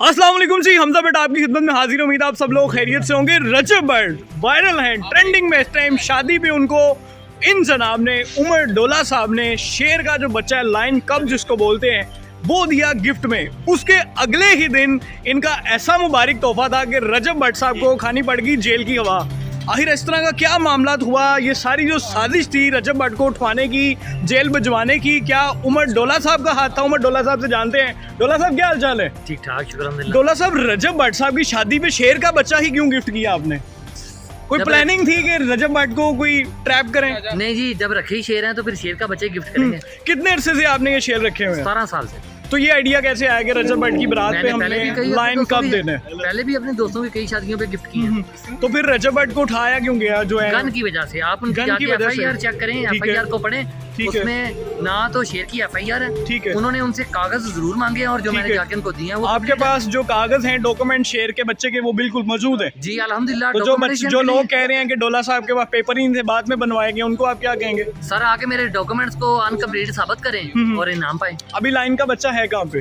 वालेकुम जी, हमजा बेटा आपकी खिदमत में हाजिर उम्मीद आप सब लोग खैरियत से होंगे। रजब बर्ड वायरल हैं ट्रेंडिंग में इस टाइम शादी पे उनको इन जनाब ने, उमर डोला साहब ने, शेर का जो बच्चा है लाइन कब जिसको बोलते हैं, वो दिया गिफ्ट में। उसके अगले ही दिन इनका ऐसा मुबारक तोहफा था कि रजब भट्ट साहब को खानी पड़ गई जेल की हवा। आखिर इस तरह का क्या मामला हुआ? ये सारी जो साजिश थी रजब भट्ट को उठवाने की जेल भिजवाने की क्या उमर डोला साहब का हाथ था? उमर डोला साहब से जानते हैं। डोला साहब क्या हाल चाल है? ठीक ठाक शुक्र डोला साहब रजब भट्ट साहब की शादी में शेर का बच्चा ही क्यों गिफ्ट किया आपने? कोई प्लानिंग थी कि रजब भट्ट को कोई ट्रैप करें? नहीं जी जब रखे ही शेर हैं तो फिर शेर का बच्चे गिफ्ट करेंगे। कितने अरसे से आपने ये शेर रखे हुए हैं? सतारह साल से। तो ये आइडिया कैसे आया कि रजब भट्ट की बारात पे हमने लाइन कब की- देना है। पहले भी अपने दोस्तों की कई शादियों पे गिफ्ट किए हैं। तो फिर रजब भट्ट को उठाया क्यों गया? जो है गन की वजह से। आप उनकी गन की वजह चेक करें। एफआईआर को पढ़ें। उसमें ना तो शेर की एफआईआर है। ठीक है। उन्होंने उनसे कागज़ ज़रूर मांगे और जो मैंने। जाके उनको दिए हैं वो आपके पास जो कागज़ हैं डॉक्यूमेंट शेर के बच्चे के वो बिल्कुल मौजूद है। जी अल्हम्दुलिल्लाह तो जो जो लोग कह रहे हैं कि डोला साहब के पास पेपर ही नहीं थे बाद में बनवाए गए उनको आप क्या कहेंगे? सर आके मेरे डॉक्यूमेंट्स को अनकम्प्लीट साबित हम्म। करें और इनाम पाए। अभी लाइन का बच्चा है कहाँ पे?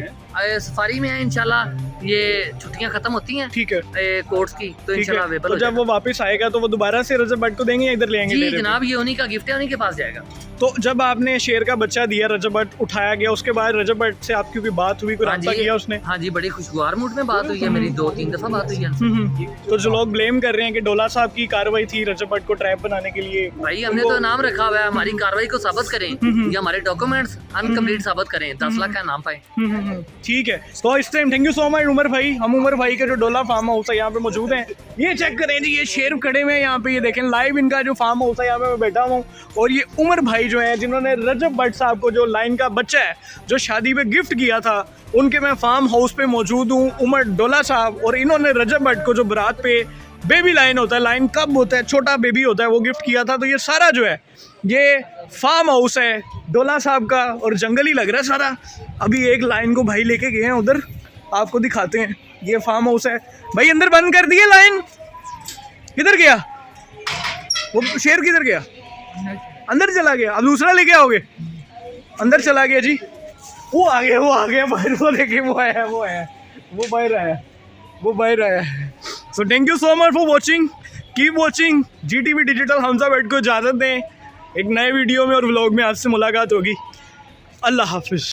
सफारी में है इनशाला ये छुट्टियाँ खत्म होती हैं। ठीक है। कोर्ट्स की तो इनशाला है। तो हो जब वो वापस आएगा तो वो दोबारा से रजब भट्ट को देंगे या इधर लेंगे जी जनाब ये उन्हीं का गिफ्ट है उन्हीं के पास जाएगा। तो जब आपने शेर का बच्चा दिया रजब भट्ट उठाया गया उसके बाद रजब भट्ट से आपकी कोई बात हुई कोई हाँ जी। किया उसने? हाँ जी बड़ी खुशगवार मूड में बात हुई है मेरी दो तीन दफ़ा बात हुई है। हम्म, तो जो लोग ब्लेम कर रहे हैं कि डोला साहब की कार्रवाई थी रजब भट्ट को ट्रैप बनाने के लिए भाई हमने तो नाम रखा हुआ है हमारी कार्रवाई को साबित करें या हमारे डॉक्यूमेंट्स अनकम्प्लीट साबित करें दस लाख का नाम पाए। हम्म, हम्म, हम्म, ठीक है। तो इस time thank you so much Umar भाई। हम उमर भाई का जो डोला फार्म हाउस है यहाँ पे मौजूद है। ये चेक करें जी ये शेर खड़े हुए हैं यहाँ पे ये देखें लाइव इनका जो फार्म हाउस है यहाँ पे मैं बैठा हुआ हूँ। और ये उमर भाई जो है, जिन्होंने रजब भट्ट साहब को जो लाइन का बच्चा है, जो शादी पे गिफ्ट किया था, उनके मैं फार्म हाउस पे मौजूद हूँ, उमर डोला साहब और इन्होंने रजब भट्ट को जो बारात पे बेबी लाइन होता है लाइन कब होता है, छोटा बेबी होता है, वो गिफ्ट किया था तो ये सारा जो है, ये फार्म हाउस है, डोला साहब का और जंगल ही लग रहा है सारा। अभी एक लाइन को भाई लेके गए हैं उधर, आपको दिखाते हैं, ये फार्म हाउस है। भाई, अंदर बंद कर दिए लाइन किधर गया? वो शेर किधर गया? अंदर चला गया। अब दूसरा लेके आओगे? अंदर चला गया जी। वो आ गया, वो आ गया बाहर वो देखिए, वो आया वो आया। वो बाहर आया, वो बाहर आया। So thank you so much for watching keep watching G T V digital Hamza बैठ को इजाज़त दें। एक नए वीडियो में और व्लॉग में आपसे मुलाकात होगी। अल्लाह हाफिज़।